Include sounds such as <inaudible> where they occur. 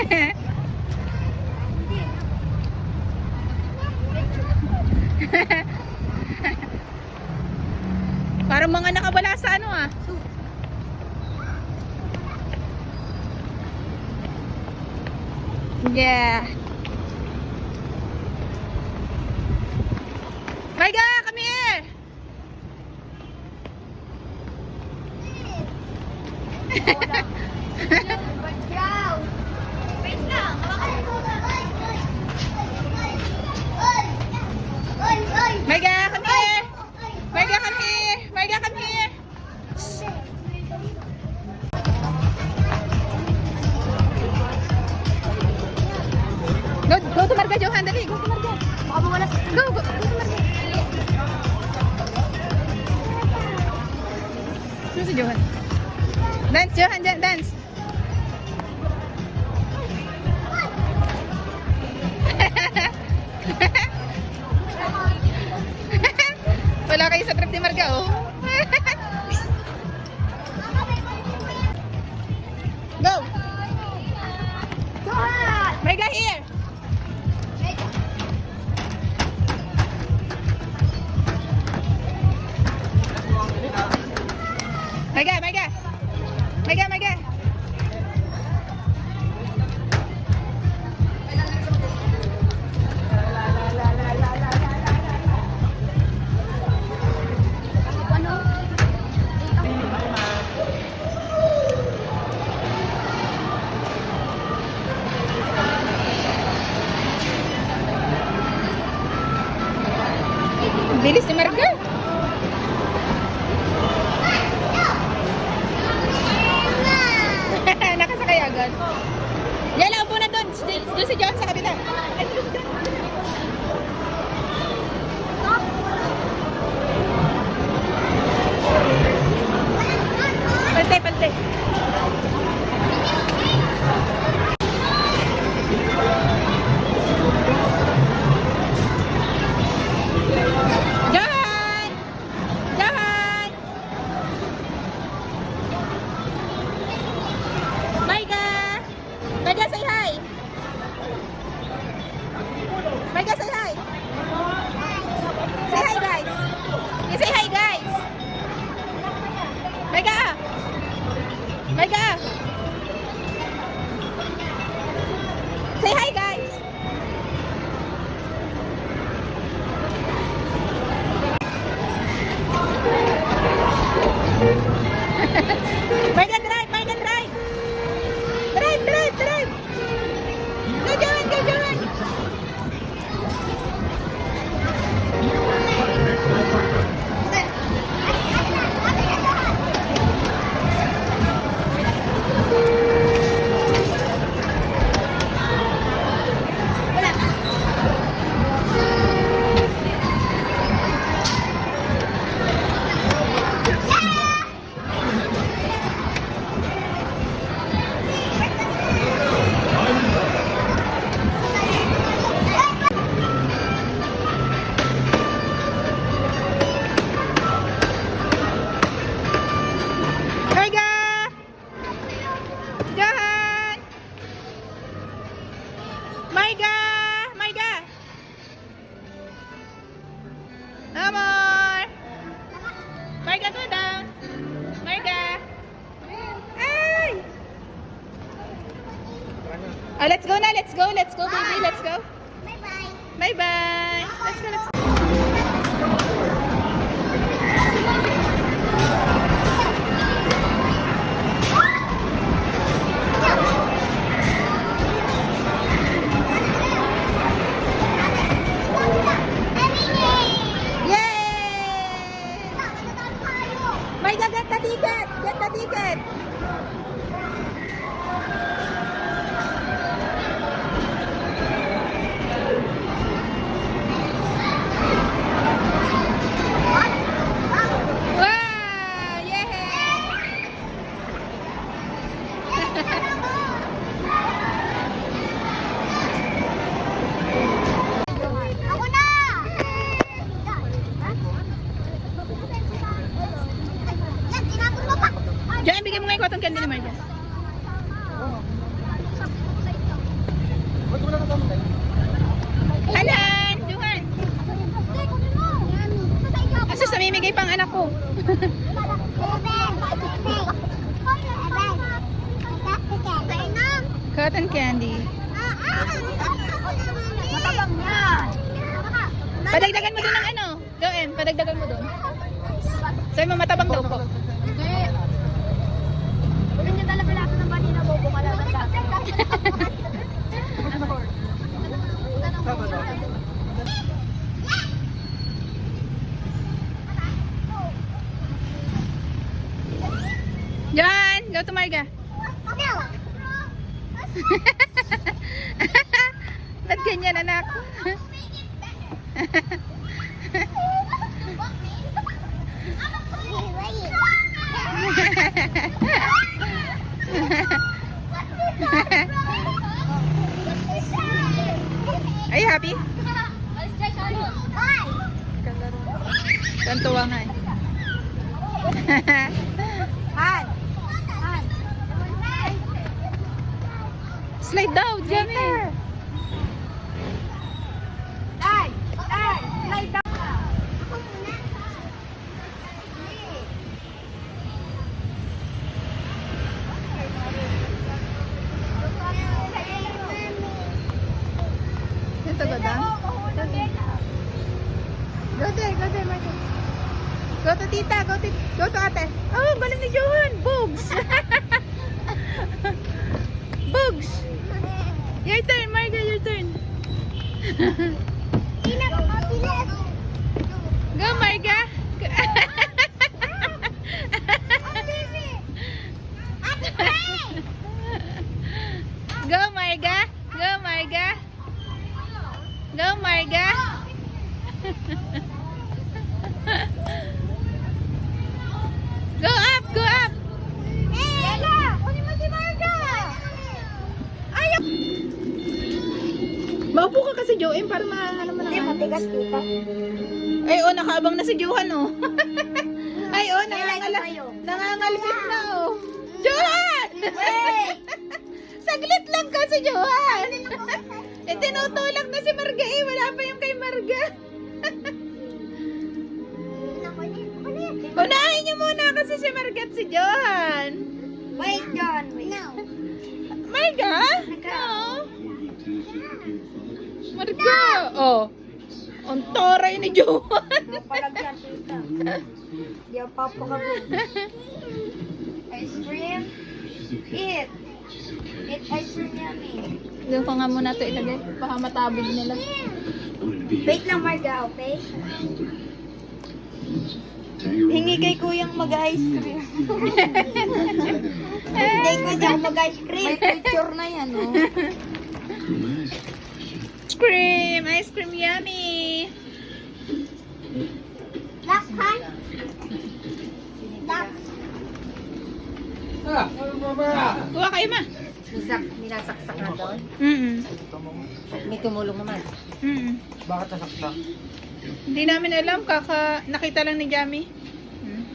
<laughs> Parang mga nakabala sa ano ah. Yeah. Bye guys! 来，脚很健，来。Bilis este ni Mar Halika! Oh, let's go na. Let's go. Let's go, baby. Let's go. Bye-bye. Bye-bye. Let's go. Let's go. Diyan, bigyan mo nga yung cotton candy ni Marjas. Alan! Duhan! Asa sa mimigay pang anak ko. cotton candy. Matabang niya. Padagdagan mo dun ng ano? Doon, padagdagan mo dun. Sabi mo matabang daw po. Niya talaga lahat ng bani na bobo ka lang ng dati. John, go to Marga. <laughs> Ba't ganyan, anak? Kantuwa nga eh. Han! <laughs> Han! Slide daw, Jamie. Tay! Tay! Tay! Tay! Ito ba daw? Go there, go there, Marco. Go to tita, go to, go to ate. Oh, galing ni Johan. Bugs. Bugs. Your turn, Marga, your turn. Go, Marga. Go, Marga. Go, Marga. Go, Marga. <laughs> Go up, go up. Maupo ka kasi, Joem, para maano mo naman. Matigas kita. Ay, oh, nakaabang na si Johan, oh. <laughs> Ay, oh, Kailan nangangala, kayo? nangangalpit na, oh. Johan! Saglit lang kasi, Johan. eh, tinutulak na si Marga, eh. Wala pa yung kay Marga. Unahin niyo muna kasi si Marga at si Johan. Wait, John. Wait. No. Marga? Marga. No. Marga! Oh. Ang toray ni Johan. Napalagyan kita. Di ang papakabog. <laughs> Ice cream. Eat. Eat ice cream yummy. Doon ko nga muna ito ilagay. Baka matabig nila. Wait lang, Marga, okay? Hingi kay kuyang mag-ice cream. <laughs> Hindi ko dyan mag-ice cream. May picture na yan, oh. Ice cream! Ice cream yummy! Last hand. Last. Kuha kayo ma. Nisak, ninasaksak na doon. Mm May tumulong naman. mm Bakit nasaksak? Hindi namin alam. Kaka nakita lang ni Jami. Hmm.